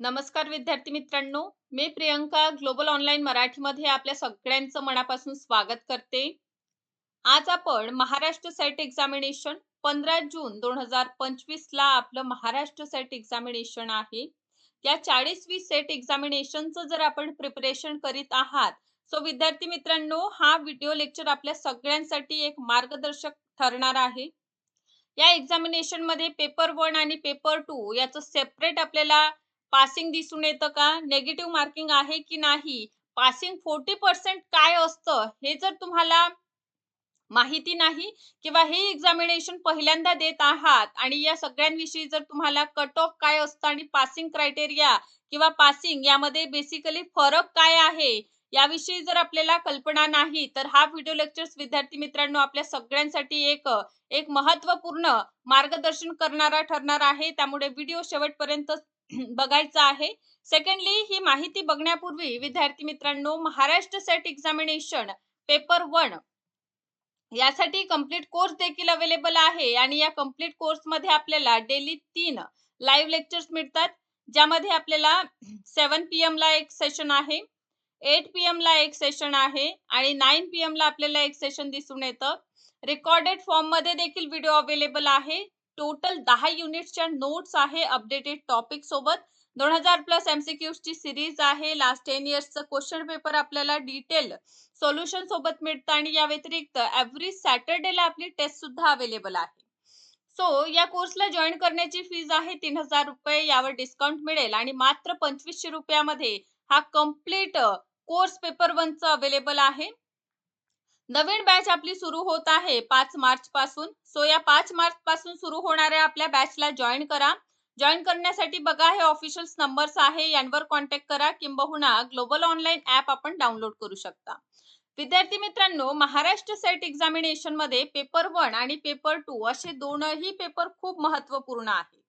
नमस्कार विद्यार्थी मित्रांनो मी प्रियंका ग्लोबल ऑनलाईन मराठीमध्ये आपल्या सगळ्यांचं मनापासून स्वागत करते. आज आपण महाराष्ट्र सेट एक्झामिनेशन पंधरा जून दोन हजार पंचवीस ला आपलं महाराष्ट्र सेट एक्झामिनेशन आहे. या चाळीसवी सेट एक्झामिनेशनचं जर आपण प्रिपरेशन करीत आहात सो विद्यार्थी मित्रांनो हा व्हिडिओ लेक्चर आपल्या सगळ्यांसाठी एक मार्गदर्शक ठरणार आहे. या एक्झामिनेशनमध्ये पेपर वन आणि पेपर टू याचं सेपरेट आपल्याला पासिंग दिसून येतं का? नेगेटिव्ह मार्किंग आहे की नाही? पासिंग फोर्टी पर्सेंट काय असतं? हे जर तुम्हाला माहिती नाही किंवा हे एक्झामिनेशन पहिल्यांदा देत आहात आणि या सगळ्यांविषयी जर तुम्हाला कट ऑफ काय असतं आणि पासिंग क्रायटेरिया किंवा पासिंग यामध्ये बेसिकली फरक काय आहे? याविषयी जर आपल्याला कल्पना नाही तर हा व्हिडिओ लेक्चर्स विद्यार्थी मित्रांनो आपल्या सगळ्यांसाठी एक एक महत्त्वपूर्ण मार्गदर्शन करणारा ठरणार आहे. त्यामुळे व्हिडिओ शेवटपर्यंत बघायचं आहे. सेकंडली ही माहिती बघण्यापूर्वी विद्यार्थी मित्रांनो Maharashtra set examination paper one यासाठी कंप्लीट कोर्स देखील अवेलेबल आहे आणि या कंप्लीट कोर्समध्ये आपल्याला डेली तीन लाईव्ह लेक्चर्स मिळतात. ज्यामध्ये आपल्याला सेवन पी एम ला एक सेशन आहे एट पी एम ला एक सेशन आहे आणि नाईन पी एम ला आपल्याला एक सेशन दिसून येतं. रेकॉर्डेड फॉर्ममध्ये देखील व्हिडिओ अवेलेबल आहे. टोटल दहा युनिट्सच्या नोट्स आहे अपडेटेड टॉपिक सोबत. दोन हजार प्लस एमसीक्यूज ची सिरीज आहे. लास्ट टेन इयर्सचं क्वेश्चन पेपर आपल्याला डिटेल सोल्युशन सोबत मिळतं आणि या व्यतिरिक्त एव्हरी सॅटर्डेला आपली टेस्ट सुद्धा अवेलेबल आहे. सो या कोर्सला जॉईन करण्याची फीज आहे तीन हजार रुपये. यावर डिस्काउंट मिळेल आणि मात्र पंचवीसशे रुपयामध्ये हा कंप्लीट कोर्स पेपर वनचं अवेलेबल आहे. नवीन बॅच आपली सुरू होत आहे. पाच मार्च पासून. सो या पाच मार्च पासून सुरू होणाऱ्या आपल्या बॅचला जॉईन करा. जॉईन करण्यासाठी बघा हे ऑफिशियल नंबर्स आहे. यांवर कॉन्टॅक्ट करा. किंबहुना ग्लोबल ऑनलाईन ऍप आपण डाउनलोड करू शकता. विद्यार्थी मित्रांनो महाराष्ट्र सेट एक्झामिनेशनमध्ये पेपर वन आणि पेपर टू असे दोनही पेपर खूप महत्त्वपूर्ण आहे.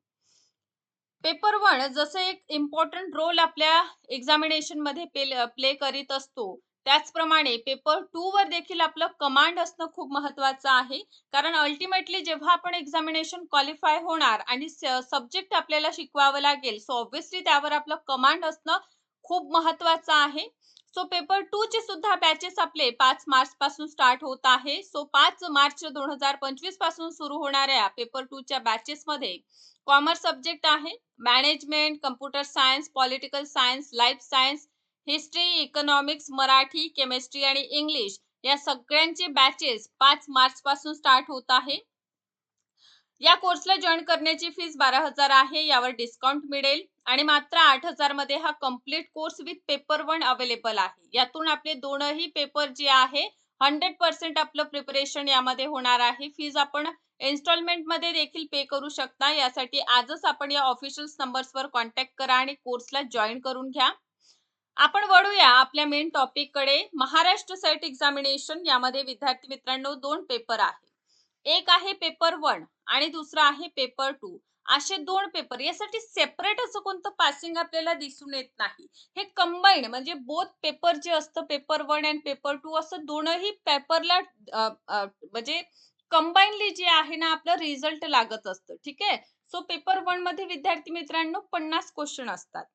पेपर वन जसं एक इम्पॉर्टंट रोल आपल्या एक्झामिनेशनमध्ये प्ले करीत असतो त्याचप्रमाणे पेपर टू वर देखील आपलं कमांड असणं खूप महत्वाचं आहे. कारण अल्टिमेटली जेव्हा आपण एक्झामिनेशन क्वालिफाय होणार आणि सब्जेक्ट आपल्याला शिकवावं लागेल सो ऑब्विसली त्यावर आपलं कमांड असणं खूप महत्वाचं आहे. सो पेपर टू चे सुद्धा बॅचेस आपले पाच मार्च पासून स्टार्ट होत आहे. सो पाच मार्च दोन हजार पंचवीसपासून सुरू होणाऱ्या पेपर टू च्या बॅचेस मध्ये कॉमर्स सब्जेक्ट आहे. Management computer science political science life science history economics Marathi chemistry आणि इंग्लिश या सगळ्यांचे बॅचेस पाच मार्च पासून स्टार्ट होत आहे. या कोर्सला जॉईन करण्याची फीस बारा हजार आहे यावर डिस्काउंट मिळेल आणि मात्र आठ हजारमध्ये हा complete course with paper one available आहे. यातून आपले दोनही पेपर जे आहे हंड्रेड पर्सेंट आपलं प्रिपरेशन यामध्ये होणार आहे. फीज आपण इन्स्टॉलमेंटमध्ये देखील पे करू शकता. यासाठी आजच आपण या ऑफिशियल नंबर्सवर कॉन्टॅक्ट करा आणि कोर्सला जॉईन करून घ्या. आपण वळूया आपल्या मेन टॉपिककडे. महाराष्ट्र सेट एक्झामिनेशन यामध्ये विद्यार्थी मित्रांनो दोन पेपर आहे. एक आहे पेपर वन आणि दुसरा आहे पेपर टू असे दोन पेपर यासाठी सेपरेट असं कोणतं पासिंग आपल्याला दिसून येत नाही. हे कंबाईन म्हणजे बोथ पेपर जे असतं paper one and paper two असं दोनही पेपरला म्हणजे कंबाईनली जे आहे ना आपलं रिझल्ट लागत असतं. ठीक? आहे सो पेपर वनमध्ये विद्यार्थी मित्रांनो पन्नास क्वेश्चन असतात.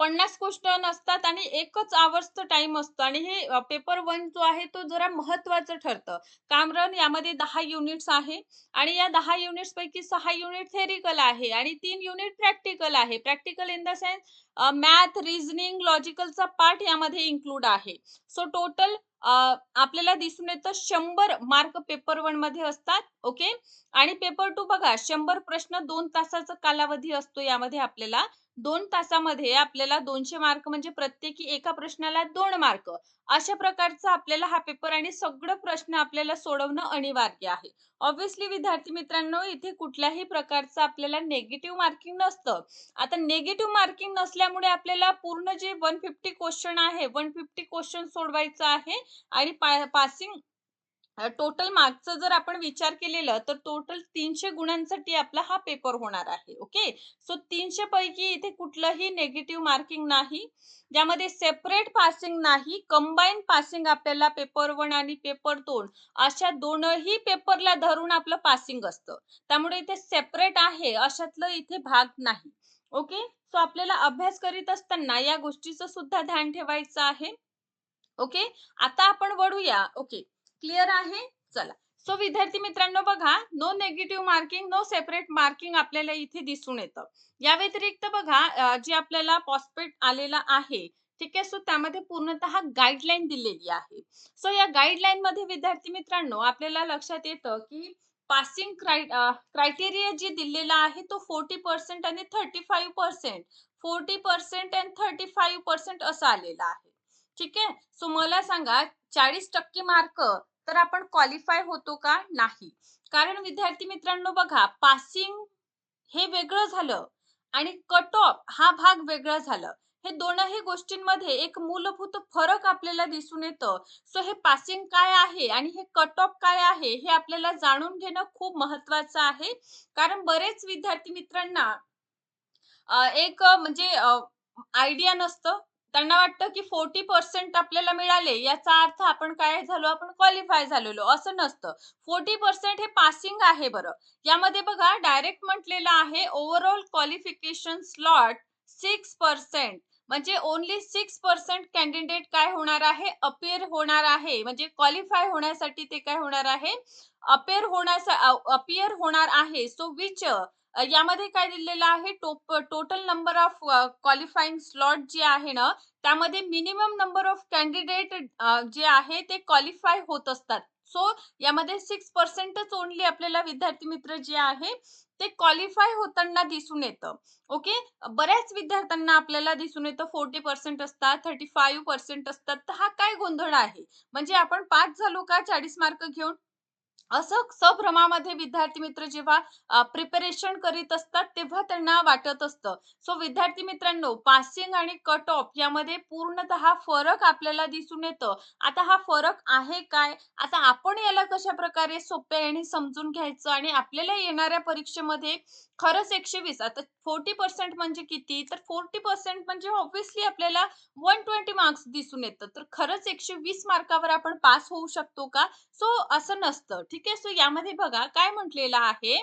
पन्नास क्वेश्चन असतात आणि एकच आवर्सचा टाइम असतो. आणि हे पेपर वन जो आहे तो जरा महत्वाचं ठरतं. कामरन यामध्ये दहा युनिट्स आहे आणि या दहा युनिट्स पैकी सहा युनिट थेरिकल आहे आणि तीन युनिट प्रॅक्टिकल आहे. Practical in the sense math reasoning लॉजिकलचा part यामध्ये इन्क्लूड आहे. सो टोटल आपल्याला दिसून येतं शंभर मार्क पेपर वनमध्ये असतात ओके आणि पेपर टू बघा शंभर प्रश्न दोन तासाचा कालावधी असतो यामध्ये आपल्याला. दोन तासामध्ये आपल्याला दोनशे मार्क म्हणजे प्रत्येकी एका प्रश्नाला दोन मार्क. अशा प्रकारचा आपल्याला हा पेपर आणि सगळं प्रश्न आपल्याला सोडवणं अनिवार्य आहे. ऑब्व्हियसली विद्यार्थी मित्रांनो इथे कुठल्याही प्रकारचं आपल्याला नेगेटिव्ह मार्किंग नसतं. आता नेगेटिव्ह मार्किंग नसल्यामुळे आपल्याला पूर्ण जे वन फिफ्टी क्वेश्चन आहे वन फिफ्टी क्वेश्चन सोडवायचं आहे आणि पासिंग टोटल मार्कचा जर आपण विचार केलेला तर टोटल तीनशे गुणांसाठी आपला हा पेपर होणार आहे ओके सो तीनशे पैकी इथे कुठलंही नेगेटिव्ह मार्किंग नाही ज्यामध्ये सेपरेट पासिंग नाही कंबाईन पासिंग आपल्याला पेपर वन आणि पेपर दोन अशा दोनही पेपरला धरून आपलं पासिंग असतं. त्यामुळे इथे सेपरेट आहे अशातलं इथे भाग नाही ओके सो आपल्याला अभ्यास करीत असताना या गोष्टीचं सुद्धा ध्यान ठेवायचं आहे ओके आता आपण वळूया ओके क्लिअर आहे? चला. सो विद्यार्थी मित्रांनो बघा no negative marking no separate marking आपल्याला इथे दिसून येतं. या व्यतिरिक्त बघा जे आपल्याला पॉस्पेट आलेला आहे ठीक आहे? सो त्यामध्ये पूर्णतः गाईडलाईन दिलेली आहे. सो या गाईडलाईन मध्ये विद्यार्थी मित्रांनो आपल्याला लक्षात येतं की पासिंग क्रायटेरिया जे दिलेला आहे तो फोर्टी पर्सेंट आणि thirty five percent forty percent and thirty five percent असा आलेला आहे. ठीक आहे? सो मला सांगा चाळीस टक्के मार्क तर आपण क्वालिफाय होतो का? नाही. कारण विद्यार्थी मित्रांनो बघा पासिंग हे वेगळं झालं आणि कट ऑफ हा भाग वेगळा झाला. हे दोनही गोष्टींमध्ये एक मूलभूत फरक आपल्याला दिसून येतं. सो हे पासिंग काय आहे आणि हे कट ऑफ काय आहे हे आपल्याला जाणून घेणं खूप महत्वाचं आहे. कारण बरेच विद्यार्थी मित्रांना एक म्हणजे आयडिया नसतं. त्यांना वाटतं की फोर्टी पर्सेंट आपल्याला मिळाले याचा अर्थ आपण काय झालो आपण क्वालिफाय झालेलो असं नसतं. फोर्टी पर्सेंट हे पासिंग आहे बरं. यामध्ये बघा डायरेक्ट म्हटलेलं आहे overall qualification slot six percent म्हणजे ओनली सिक्स पर्सेंट कॅन्डिडेट काय होणार आहे? अपेअर होणार आहे. म्हणजे क्वालिफाय होण्यासाठी ते काय होणार आहे? अपेअर होण्याचा अपियर होणार आहे. सो विच यामध्ये काय दिलेलं आहे? Total number of qualifying slot जे आहे ना त्यामध्ये मिनिमम नंबर ऑफ कॅन्डिडेट जे आहे ते क्वालिफाय होत असतात. सो यामध्ये सिक्स पर्सेंटच ओनली आपल्याला विद्यार्थी मित्र जे आहे ते क्वालिफाय होताना दिसून येतं. ओके बऱ्याच विद्यार्थ्यांना आपल्याला दिसून येतं फोर्टी पर्सेंट असतात थर्टी फाईव्ह पर्सेंट असतात. तर हा काय गोंधळ आहे? म्हणजे आपण पाच झालो का? चाळीस मार्क घेऊन? असं सभ्रमामध्ये विद्यार्थी मित्र जेव्हा प्रिपरेशन करीत असतात तेव्हा त्यांना वाटत असतं. सो विद्यार्थी मित्रांनो पासिंग आणि कट ऑफ यामध्ये पूर्णतः फरक आपल्याला दिसून येतं. आता हा फरक आहे काय? आता आपण याला कशा प्रकारे सोप्या आणि समजून घ्यायचं आणि आपल्याला येणाऱ्या परीक्षेमध्ये खरंच एकशे वीस आता फोर्टी पर्सेंट म्हणजे किती? तर फोर्टी पर्सेंट म्हणजे ऑब्व्हियसली आपल्याला वन ट्वेंटी मार्क्स दिसून येतं तर खरंच एकशे वीस मार्कावर आपण पास होऊ शकतो का? सो असं नसतं. ठीक आहे? सो यामध्ये बघा काय म्हटलेलं आहे?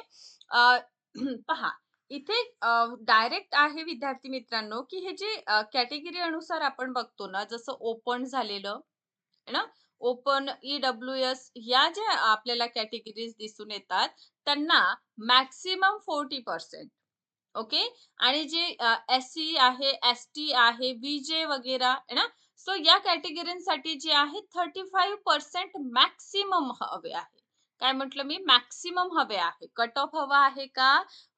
पहा. इथे डायरेक्ट आहे विद्यार्थी मित्रांनो की हे जे कॅटेगरी अनुसार आपण बघतो ना जसं ओपन झालेलं ना? ओपन ईडब्ल्यू एस या ज्या आपल्याला कॅटेगरीज दिसून येतात त्यांना मॅक्सिमम फोर्टी पर्सेंट. ओके? आणि जे एस सी आहे एस टी आहे जे वगैरे ना? सो या कॅटेगरीसाठी जे आहे थर्टी फाईव्ह पर्सेंट मॅक्सिमम हवे आहे. काय म्हटलं मी? मॅक्सिमम हवे आहे. कट ऑफ हवा आहे का?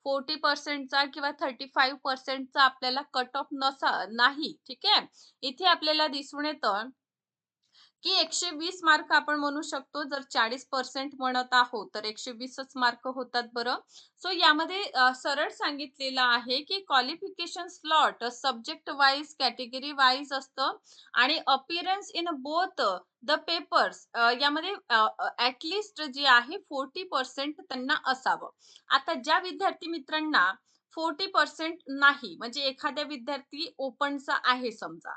फोर्टी पर्सेंटचा किंवा थर्टी फाईव्ह पर्सेंटचा आपल्याला कट ऑफ नसा नाही. ठीक आहे? इथे आपल्याला दिसून येतं की एकशे वीस मार्क आपण म्हणू शकतो जर चाळीस पर्सेंट म्हणत आहोत तर एकशे वीसच मार्क होतात बरं. सो यामध्ये सरळ सांगितलेलं आहे की qualification slot subject wise category wise असतं आणि appearance in both the papers यामध्ये ऍटलिस्ट जे आहे फोर्टी पर्सेंट त्यांना असावं. आता ज्या विद्यार्थी मित्रांना फोर्टी पर्सेंट नाही म्हणजे एखाद्या विद्यार्थी ओपनचा आहे समजा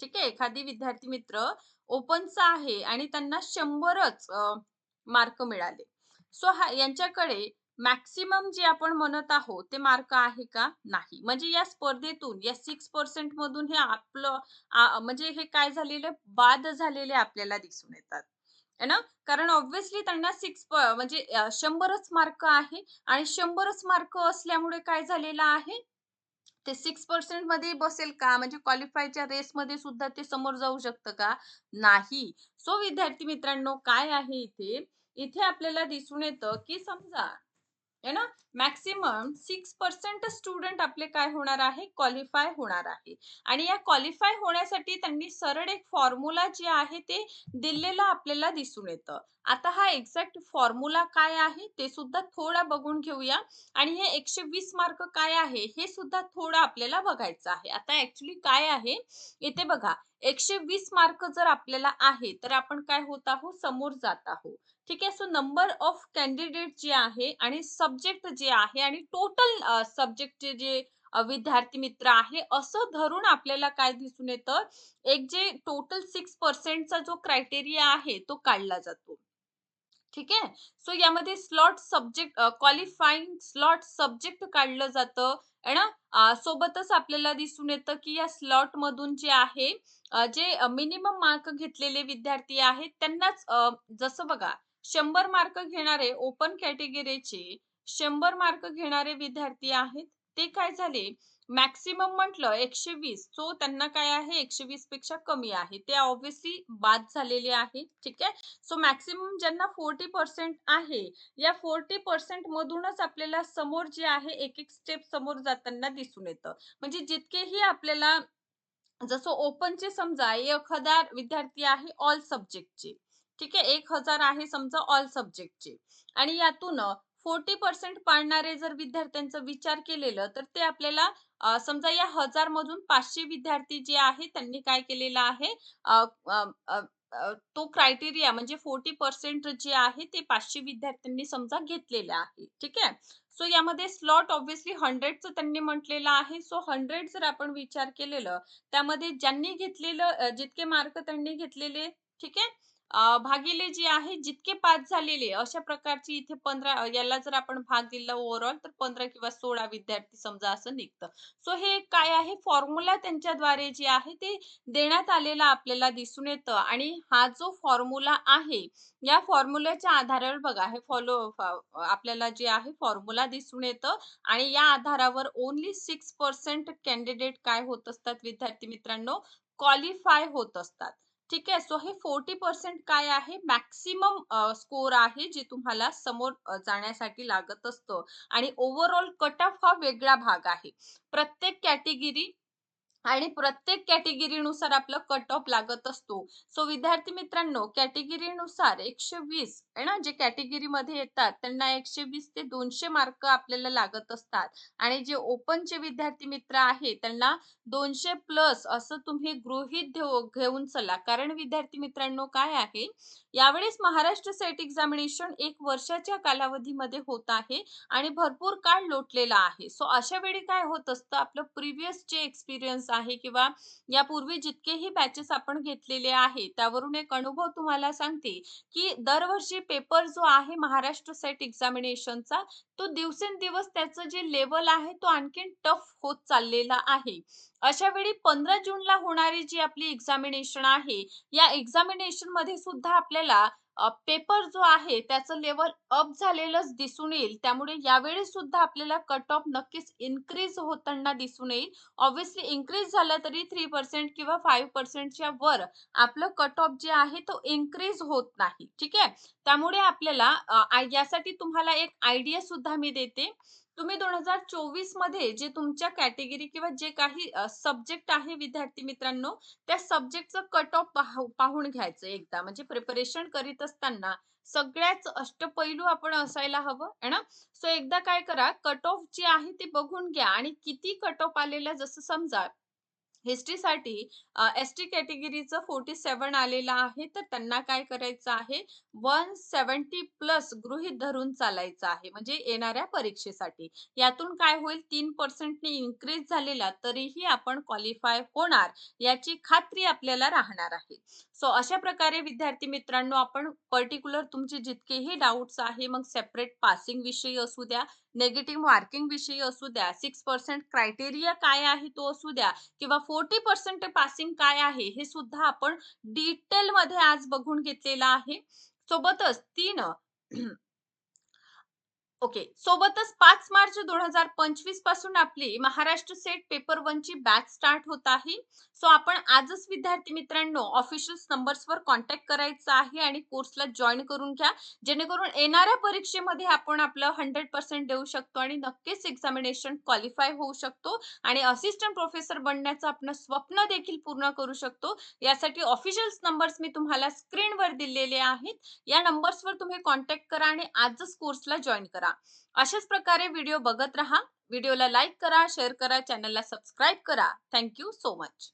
ठीक आहे? एखादी विद्यार्थी मित्र ओपनचा आहे आणि त्यांना शंभरच मार्क मिळाले. सो हा यांच्याकडे मॅक्सिमम जे आपण म्हणत आहोत ते मार्क आहे का? नाही. म्हणजे या स्पर्धेतून या सिक्स पर्सेंट मधून हे आपलं म्हणजे हे काय झालेले बाद झालेले आपल्याला दिसून येतात. है ना? कारण ऑब्व्हियसली त्यांना सिक्स म्हणजे शंभरच मार्क आहे आणि शंभरच मार्क असल्यामुळे काय झालेलं आहे? ते सिक्स पर्सेंटमध्ये बसेल का? म्हणजे क्वालिफायच्या रेसमध्ये सुद्धा ते समोर जाऊ शकतं का? नाही. सो विद्यार्थी मित्रांनो काय आहे इथे? इथे आपल्याला दिसून येतं की समजा है ना? मॅक्सिमम सिक्स पर्सेंट स्टुडंट आपले काय होणार आहे? क्वालिफाय होणार आहे. आणि या क्वालिफाय होण्यासाठी त्यांनी सरळ एक फॉर्म्युला जे आहे ते दिलेलं आपल्याला दिसून येतं. आता हा एक्झॅक्ट फॉर्म्युला काय आहे ते सुद्धा थोडा बघून घेऊया. आणि हे एकशे वीस मार्क काय आहे हे सुद्धा थोडं आपल्याला बघायचं आहे. आता ऍक्च्युली काय आहे? येथे बघा एकशे वीस मार्क जर आपल्याला आहे तर आपण काय होत आहोत? समोर जात आहोत. ठीक आहे? सो नंबर ऑफ कॅन्डिडेट जे आहे आणि सब्जेक्ट जे आहे आणि टोटल सब्जेक्टचे जे विद्यार्थी मित्र आहे असं धरून आपल्याला काय दिसून येतं? एक जे टोटल सिक्स पर्सेंटचा जो क्रायटेरिया आहे तो काढला जातो. ठीक आहे? सो यामध्ये slot subject qualifying slot subject काढलं जातं. ना? सोबतच आपल्याला दिसून येतं की या स्लॉट मधून जे आहे जे मिनिमम मार्क घेतलेले विद्यार्थी आहेत त्यांनाच जसं बघा शंभर मार्क घेणारे ओपन कॅटेगरीचे शंभर मार्क घेणारे विद्यार्थी आहेत ते काय झाले? मॅक्सिमम म्हटलं एकशे वीस सो त्यांना काय आहे? एकशे वीसपेक्षा कमी आहे. ते ऑब्विसली बाद झालेले आहे. ठीक आहे? सो मॅक्सिमम ज्यांना फोर्टी पर्सेंट आहे या फोर्टी पर्सेंट मधूनच आपल्याला समोर जे आहे एक एक स्टेप समोर जाताना दिसून येतं. म्हणजे जितकेही आपल्याला जसं ओपनचे समजा एक हजार विद्यार्थी आहे ऑल सब्जेक्टचे ठीक आहे? एक हजार आहे समजा ऑल सब्जेक्टचे आणि यातून फोर्टी पर्सेंट पाडणारे जर विद्यार्थ्यांचा विचार केलेलं तर ते आपल्याला समजा या हजार मधून पाचशे विद्यार्थी जे आहे त्यांनी काय केलेलं आहे? तो क्रायटेरिया म्हणजे फोर्टी पर्सेंट जे आहे ते पाचशे विद्यार्थ्यांनी समजा घेतलेलं आहे. ठीक आहे? सो यामध्ये स्लॉट ऑब्विसली हंड्रेडचं त्यांनी म्हटलेलं आहे. सो हंड्रेड जर आपण विचार केलेलं त्यामध्ये ज्यांनी घेतलेलं जितके मार्क त्यांनी घेतलेले ठीक आहे? भागिले जे आहे जितके पास झालेले अशा प्रकारची इथे पंधरा याला जर आपण भाग दिला ओव्हरऑल तर पंधरा किंवा सोळा विद्यार्थी समजा असं निघतं. सो हे काय आहे? फॉर्म्युला त्यांच्याद्वारे जे आहे ते देण्यात आलेला आपल्याला दिसून येतं. आणि हा जो फॉर्म्युला आहे या फॉर्म्युल्याच्या आधारावर बघा हे फॉलो आपल्याला जे आहे फॉर्म्युला दिसून येतं. आणि या आधारावर ओन्ली सिक्स पर्सेंट कॅन्डिडेट काय होत असतात विद्यार्थी मित्रांनो? क्वालिफाय होत असतात. ठीक आहे. सो हे फोर्टी पर्सेंट काय आहे? मॅक्सिमम स्कोर आहे जे तुम्हाला समोर जाण्यासाठी लागत असतं. आणि ओव्हरऑल कट ऑफ हा वेगळा भाग आहे. प्रत्येक कॅटेगरी आणि प्रत्येक कॅटेगरीनुसार आपलं कट ऑफ लागत असतो. सो विद्यार्थी मित्रांनो कॅटेगरीनुसार एकशे वीस आहे ना? जे कॅटेगरीमध्ये येतात त्यांना एकशे वीस ते दोनशे मार्क आपल्याला लागत असतात. आणि जे ओपनचे विद्यार्थी मित्र आहे त्यांना दोनशे प्लस असं तुम्ही गृहीत घेऊन चला. कारण विद्यार्थी मित्रांनो काय आहे? यावेळेस महाराष्ट्र सेट एक्झामिनेशन एक वर्षाच्या कालावधीमध्ये होत आहे आणि भरपूर काळ लोटलेला आहे. सो अशा वेळी काय होत असतं? आपलं प्रिव्हियस जे एक्सपिरियन्स आहे किंवा यापूर्वी जितकेही बॅचेस आपण घेतलेले आहे त्यावरून एक अनुभव तुम्हाला सांगते की दरवर्षी पेपर जो आहे महाराष्ट्र सेट एक्झामिनेशनचा तो दिवसेंदिवस त्याचं जे लेवल आहे तो आणखीन टफ होत चाललेला आहे. अशा वेळी पंधरा जूनला होणारी जी आपली एक्झामिनेशन आहे या एक्झामिनेशनमध्ये सुद्धा आपल्याला पेपर जो आहे त्याचं लेवल अप झालेलंच दिसून येईल. त्यामुळे यावेळी सुद्धा आपल्याला कट ऑफ नक्कीच इन्क्रीज होताना दिसून येईल. ऑब्विसली इन्क्रीज झालं तरी थ्री पर्सेंट किंवा फाईव्ह पर्सेंटच्या वर आपलं कट ऑफ जे आहे तो इन्क्रीज होत नाही. ठीक आहे? त्यामुळे आपल्याला यासाठी तुम्हाला एक आयडिया सुद्धा मी देते. तुम्ही दोन हजार चोवीसमध्ये जे तुमच्या कॅटेगरी किंवा जे काही सब्जेक्ट आहे विद्यार्थी मित्रांनो त्या सब्जेक्टचं कट ऑफ पाहून घ्यायचं एकदा. म्हणजे प्रिपरेशन करीत असताना सगळ्याच अष्टपैलू आपण असायला हवं है ना? सो एकदा काय करा कट ऑफ जे आहे ते बघून घ्या आणि किती कट ऑफ आलेला जसं समजा हिस्ट्रीसाठी एस टी कॅटेगरीचं फोर्टी सेवन आलेलं आहे. तर त्यांना काय करायचं आहे? वन सेवन्टी प्लस गृहित धरून चालायचं आहे. म्हणजे येणाऱ्या परीक्षेसाठी. यातून काय होईल? तीन पर्सेंटने इन्क्रीज झालेला तरीही आपण क्वालिफाय होणार. याची खात्री आपल्याला राहणार आहे. सो अशा प्रकारे विद्यार्थी मित्रांनो आपण पर्टिक्युलर तुमचे जितकेही डाऊट्स आहे मग सेपरेट पासिंग विषयी असू द्या नेगेटिव्ह मार्किंग विषयी असू द्या सिक्स पर्सेंट क्रायटेरिया काय आहे तो असू द्या किंवा फोर्टी पर्सेंट पासिंग काय आहे हे सुद्धा आपण डिटेलमध्ये आज बघून घेतलेलं आहे. सोबतच तीन ओके. सोबतच पाच मार्च दोन हजार पंचवीसपासून आपली महाराष्ट्र सेट पेपर वन ची बॅच स्टार्ट होत आहे. सो आपण आजच विद्यार्थी मित्रांनो ऑफिशियल नंबर्सवर कॉन्टॅक्ट करायचा आहे आणि कोर्सला जॉईन करून घ्या. जेणेकरून येणाऱ्या परीक्षेमध्ये आपण आपलं हंड्रेड पर्सेंट देऊ शकतो आणि नक्कीच एक्झामिनेशन क्वालिफाय होऊ शकतो. आणि असिस्टंट प्रोफेसर बनण्याचं आपलं स्वप्न देखील पूर्ण करू शकतो. यासाठी ऑफिशियल नंबर्स मी तुम्हाला स्क्रीनवर दिलेले आहेत. या नंबर्सवर तुम्ही कॉन्टॅक्ट करा आणि आजच कोर्सला जॉईन करा. करा अशाच प्रकारे व्हिडिओ बघत राहा. व्हिडिओला लाईक करा शेअर करा चॅनलला सबस्क्राईब करा. Thank you so much